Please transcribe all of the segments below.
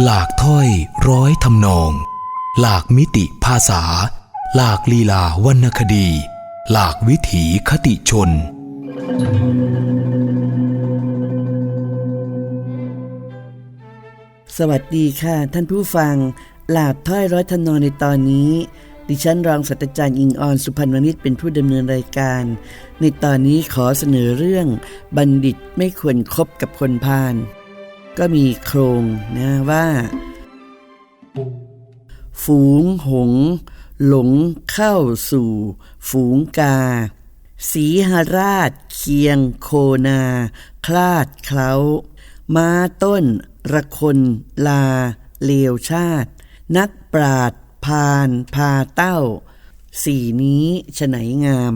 หลากถ้อยร้อยทำนอง หลากมิติภาษา หลากลีลาวรรณคดี หลากวิถีคติชน สวัสดีค่ะ ท่านผู้ฟัง หลาบถ้อยร้อยทำนองในตอนนี้ ดิฉันรองศาสตราจารย์อิงออนสุพรรณวณิชเป็นผู้ดำเนินรายการ ในตอนนี้ขอเสนอเรื่อง บัณฑิตไม่ควรคบกับคนพาล ก็มีโครงนะว่า ฝูงหง หลงเข้าสู่ ฝูงกา สีหราชเคียงโคนา คลาดเคล้า ม้าต้น ระคนลา เลวชาติ นักปราดพาน พาเต้า สี่นี้ฉไหนงาม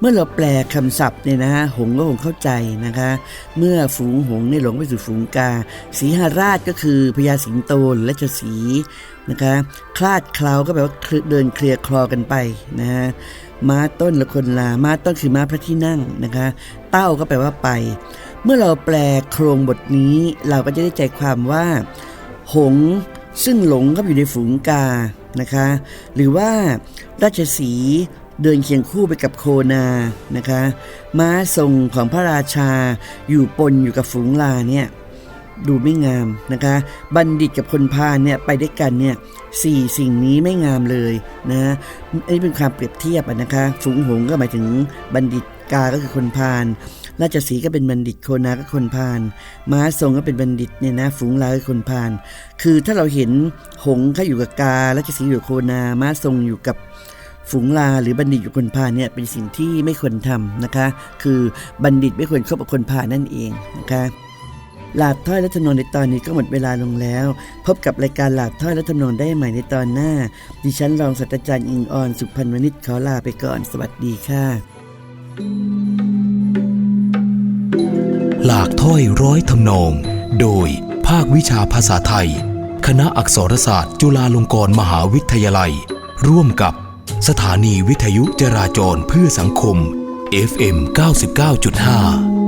เมื่อเราแปลคำศัพท์เนี่ยนะฮะหงก็คงเข้าใจนะคะ เมื่อฝูงหงเนี่ยหลงไปสู่ฝูงกา สีหราชก็คือพญาสิงโตหรือราชสีห์นะคะคลาดเคล้าก็แปลว่าเดินเคลียร์คลอกันไปนะฮะม้าต้นละคนลาม้าต้นคือม้าพระที่นั่งนะคะ เต้าก็แปลว่าไป เมื่อเราแปลโครงบทนี้ เราก็จะได้ใจความว่า หงซึ่งหลงเข้าไปอยู่ในฝูงกานะคะ หรือว่าราชสี เดินเคียงคู่ไปกับโคนานะคะ ม้าทรงของพระราชาอยู่ปนอยู่กับฝูงลาเนี่ยดูไม่งามนะคะ บัณฑิตกับคนพาลเนี่ยไปด้วยกันเนี่ยสี่สิ่งนี้ไม่งามเลยนะอันนี้เป็นความเปรียบเทียบอะนะคะ ฝูงหงก็หมายถึงบัณฑิตกาก็คือคนพาลราชสีห์ก็เป็นบัณฑิตโคนาก็คนพาลม้าทรงก็เป็นบัณฑิตเนี่ยนะฝูงลาก็คนพาลคือถ้าเราเห็นหงส์เขาอยู่กับการาชสีห์อยู่กับโคนาม้าทรงอยู่กับ ฝูงลาหรือบัณฑิตอยู่คนพาเนี่ยเป็นสิ่งที่ไม่ควรทำนะคะ คือบัณฑิตไม่ควรคบกับคนพานั่นเองนะคะหลาบถ้อยและทำนองในตอนนี้ก็หมดเวลาลงแล้ว พบกับรายการหลาบถ้อยและทำนองได้ใหม่ในตอนหน้า ดิฉันรองศาสตราจารย์อิงออนสุพรรณวณิชขอลาไปก่อนสวัสดีค่ะ หลากถ้อยร้อยทำนอง โดยภาควิชาภาษาไทย คณะอักษรศาสตร์ จุฬาลงกรณ์มหาวิทยาลัย ร่วมกับ สถานีวิทยุจราจรเพื่อสังคม FM 99.5